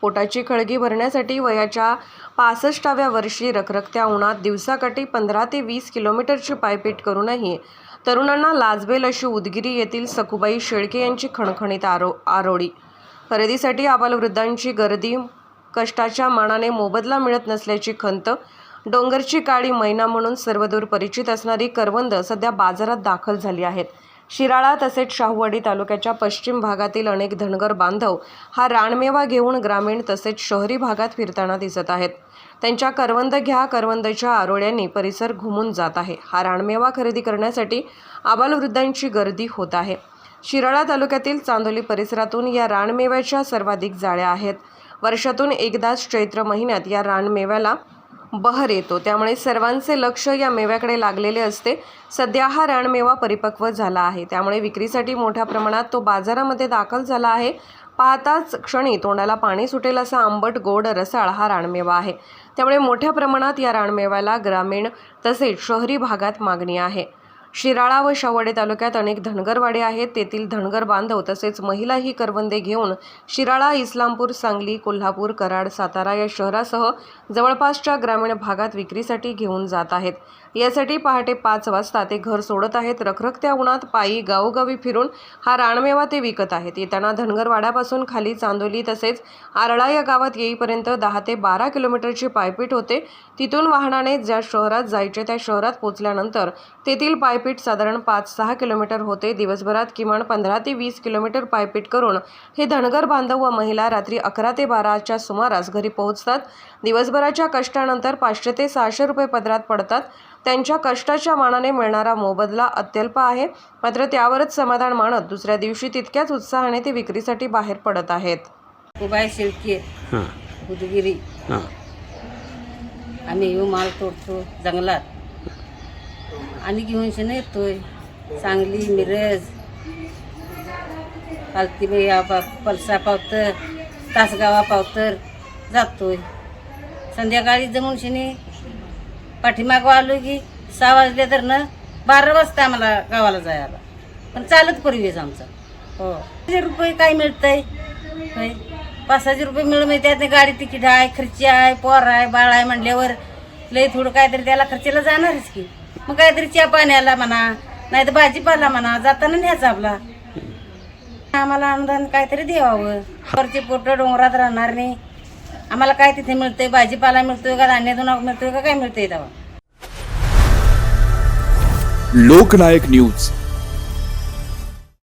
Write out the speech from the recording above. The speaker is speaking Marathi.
पोटाची खळगी भरण्यासाठी वयाच्या पासष्टाव्या वर्षी रखरखत्या उन्हात दिवसाकाठी पंधरा ते वीस किलोमीटरची पायपीट करूनही तरुणांना लाजबेल अशी उदगिरी येथील सखुबाई शेळके यांची खणखणीत आरो आरोळी. खरेदीसाठी आबालवृद्धांची गर्दी कष्टाच्या मानाने मोबदला मिळत नसल्याची खंत डोंगरची काळी मैना म्हणून सर्वदूर परिचित असणारी करवंद सध्या बाजारात दाखल झाली आहेत. शिराळा तसेच शाहूवाडी तालुक्याच्या पश्चिम भागातील अनेक धनगर बांधव हा रानमेवा घेऊन ग्रामीण तसेच शहरी भागात फिरताना दिसत आहेत. त्यांच्या करवंद घ्या करवंदच्या आरोळ्यांनी परिसर घुमून जात आहे. हा रानमेवा खरेदी करण्यासाठी आबालवृद्धांची गर्दी होत आहे. शिराळा तालुक्यातील चांदोली परिसरातून या रानमेव्याच्या सर्वाधिक जाळ्या आहेत. वर्षातून एकदाच चैत्र महिन्यात या रानमेव्याला बहर येतो. त्यामुळे सर्वांचे लक्ष या मेव्याकडे लागलेले असते. सध्या हा रानमेवा परिपक्व झाला आहे. त्यामुळे विक्रीसाठी मोठ्या प्रमाणात तो बाजारामध्ये दाखल झाला आहे. पाहताच क्षणी तोंडाला पाणी सुटेल असा आंबट गोड रसाळ हा रानमेवा आहे. त्यामुळे मोठ्या प्रमाणात या रानमेव्याला ग्रामीण तसेच शहरी भागात मागणी आहे. शिराळा व शावडे तालुक्यात अनेक धनगरवाडे आहेत. तेथील धनगर बांधव तसेच महिला ही करवंदे घेऊन शिराळा इस्लामपूर सांगली कोल्हापूर कराड सातारा या शहरासह जवळपासच्या ग्रामीण भागात विक्रीसाठी घेऊन जात आहेत. यासाठी पहाटे पाच वाजता ते घर सोडत आहेत. रखरखत्या उन्हात पायी गावोगावी फिरून हा रानमेवा ते विकत आहेत. येताना धनगरवाड्यापासून खाली चांदोली तसेच आरळा या गावात येईपर्यंत दहा ते बारा किलोमीटरची पायपीट होते. तिथून वाहनाने ज्या शहरात जायचे त्या शहरात पोचल्यानंतर तेथील पायपीट साधारण पाच सहा किलोमीटर होते. दिवसभरात किमान पंधरा ते वीस किलोमीटर पायपीट करून हे धनगर बांधव व महिला रात्री अकरा ते बाराच्या सुमारास घरी पोहोचतात. दिवसभराच्या कष्टानंतर पाचशे ते सहाशे रुपये पदरात पडतात. त्यांच्या कष्टाच्या मानाने मिळणारा मोबदला अत्यल्प आहे. मात्र त्यावरच समाधान मानत दुसऱ्या दिवशी तितक्याच उत्साहाने ते विक्रीसाठी बाहेर पडत आहेत. उबाय शिल्के हां. उदगिरी. हां. आम्ही येऊ माल तोडतो जंगलात. आणि घेऊन शेण येतोय. सांगली मिरज. पालतीबाई पलसा पावतर तासगावा पावतर जातोय. संध्याकाळी जमून शेणी पाठीमागं आलो की सहा वाजले तर ना बारा वाजता आम्हाला गावाला जायला. पण चालत परिवेश आमचा. हो. किती रुपये काय मिळतंय? होय. पाच हजार रुपये मिळून म्हणजे मिळते त्यात गाडी तिकीट आहे खर्ची आहे पोर आहे बाळ आहे म्हणल्यावर लय थोडं काहीतरी त्याला खर्चीला जाणारच की. मग काहीतरी चहा पाण्याला म्हणा नाही तर भाजीपाला म्हणा जाताना न्यायचा आपला. आम्हाला अनुदान काहीतरी द्यावं. वरचे पोट डोंगरात राहणार नाही. आम्हाला काय तिथे मिळतंय? भाजीपाला मिळतोय का? धान्य धान्यातून मिळतोय का? काय मिळतंय तेव्हा? लोकनायक न्यूज.